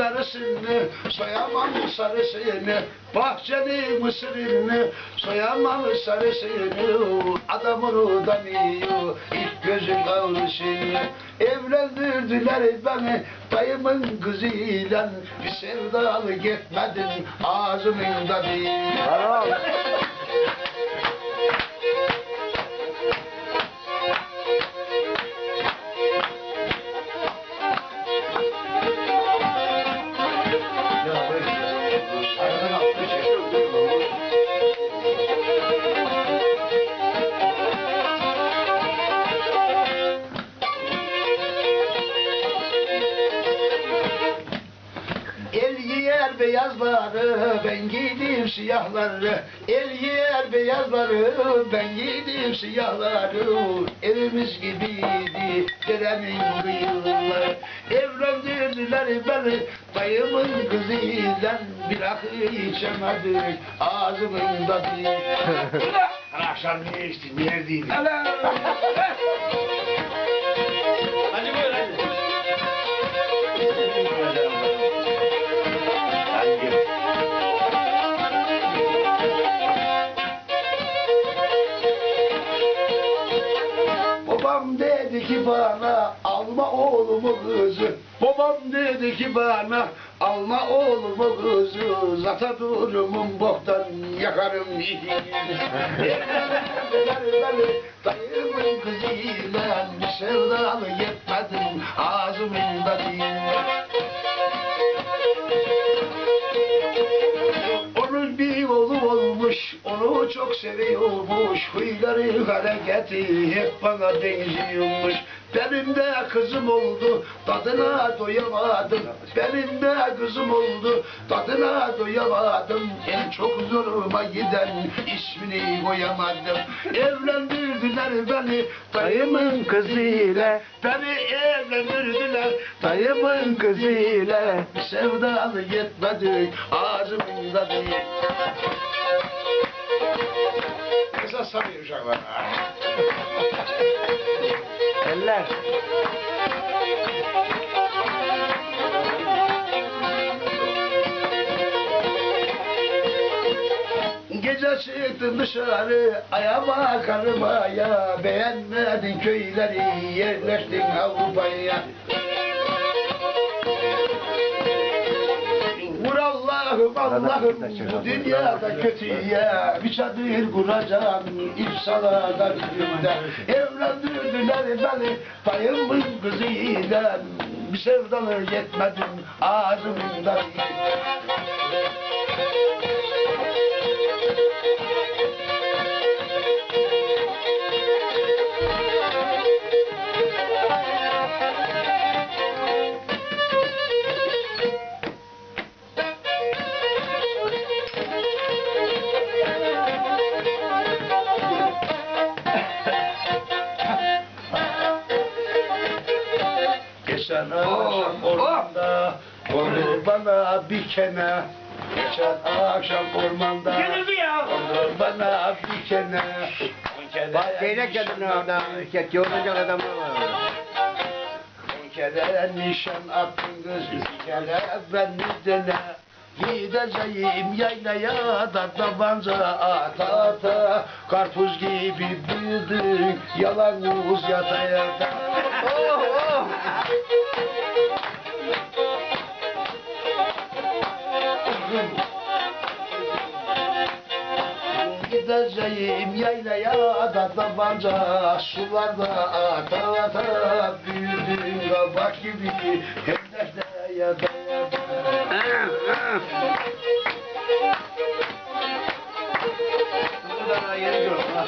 darısını Soyamam sarısını Bahçenin mısırını Soyamam sarısını Adamını danıyor ilk gözün kavuşunu Evlendirdiler beni dayımın kızıyla Bir sevdalı gitmedim ağzımın tadıyla. El beyazları, ben giydim siyahları. El giyer beyazları, ben giydim siyahları. Evimiz gibiydi, deremin kıyıları. Evlendirdiler beni, dayımın kızıyla. Bir akı içemedik, ağzımın tadı. Akşam niye içtin? Niye ki bana alma oğlumu kızı. Babam dedi ki bana alma oğlumu kızı. Zata durumum boktan yakarım Dayımın kızıyla bir sevdalı seviyormuş. Huyları, hareketi hep bana benziyormuş. Benim de kızım oldu, tadına doyamadım. Benim de kızım oldu, tadına doyamadım. En çok zoruma giden ismini koyamadım. Evlendirdiler beni, dayımın kızıyla. Beni evlendirdiler, dayımın kızıyla. Sevdalı yetmedi, ağzımın tadı. Kısa sanıyor uşaklar. Eller. Gece çıktım dışarı ayağıma karımaya Beğenmedin köyleri yerleştin Avrupa'ya Allah'ım bu dünyada kötüye Bir çadır kuracağım. İfsalarda günde Evlendirdiler beni. Dayımın kızıyla Bir sevdalı yetmedim ağzımda. Geçen akşam ormanda Kondu bana bir kene. Geçen akşam ormanda Gelirdi ya. Bana bir kene. Bak gelecek kadın orada. İşte yorulacak adamlar var. Bir kere nişan attın kız. Bir kere ben dene. Gideceğim yaylaya da tabanca ata ata. Karpuz gibi büyüdün yalan uz yata yata Oh oh Gideceğim yaylaya da tabanca Sularda ata ata Büyüdün kabak gibi Hedefte yata yata Burada da yeri yok. ha.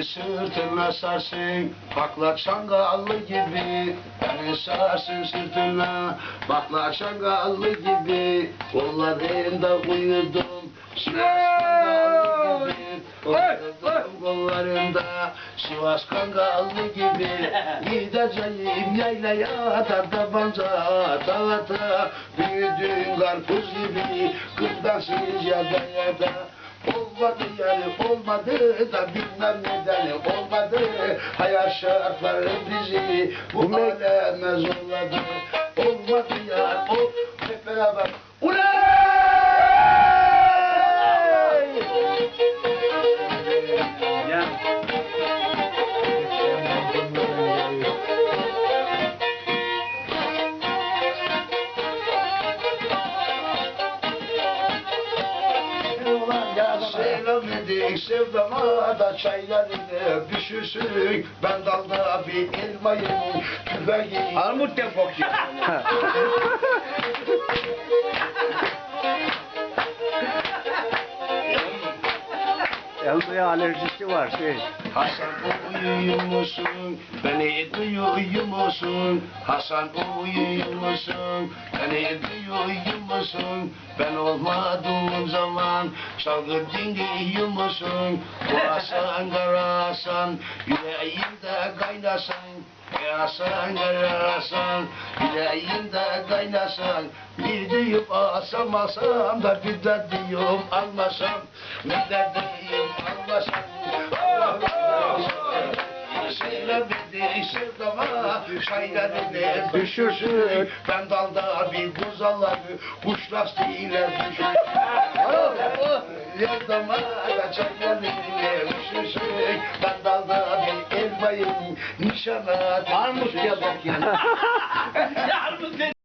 Beni sırtına sarsın. Bakla çangallı gibi. Beni sarsın sırtına. Bakla çangallı gibi. Kollarında uyudum. Uyudum yollarında Sivas Kangallı gibi. Gideceğim yaylaya da tabanca ata ata Büyüdün karpuz gibi. Kırdansız yada yada Olmadı yani olmadı da bilmem neden olmadı. Hayat şartları bizi bu aleme zorladı. Olmadı ya o hep beraber. Uley! Edik sevdama da çaylarını pişirsün Ben dalda bir elmayım tüfeği Armut da kokuyor. Elmaya alerjisi var. Şey. Hasan uyuyor musun? Beni duyuyor musun? Hasan uyuyor musun? Beni duyuyor musun? Ben olmadığım zaman çalgı dinliyor musun? Bu Hasan Kara Hasan yüreğimde kaynasan Hasan Kara Hasan yüreğimde kaynasan Bir deyip alsam da bir de diyorum almasam Bir de diyorum almasam Düşürsün. Ben dalda bir kuzaları Kuş lastiğiyle düşür düşürsün. Ben dalda bir elmayım Nişana Armut kokuyor.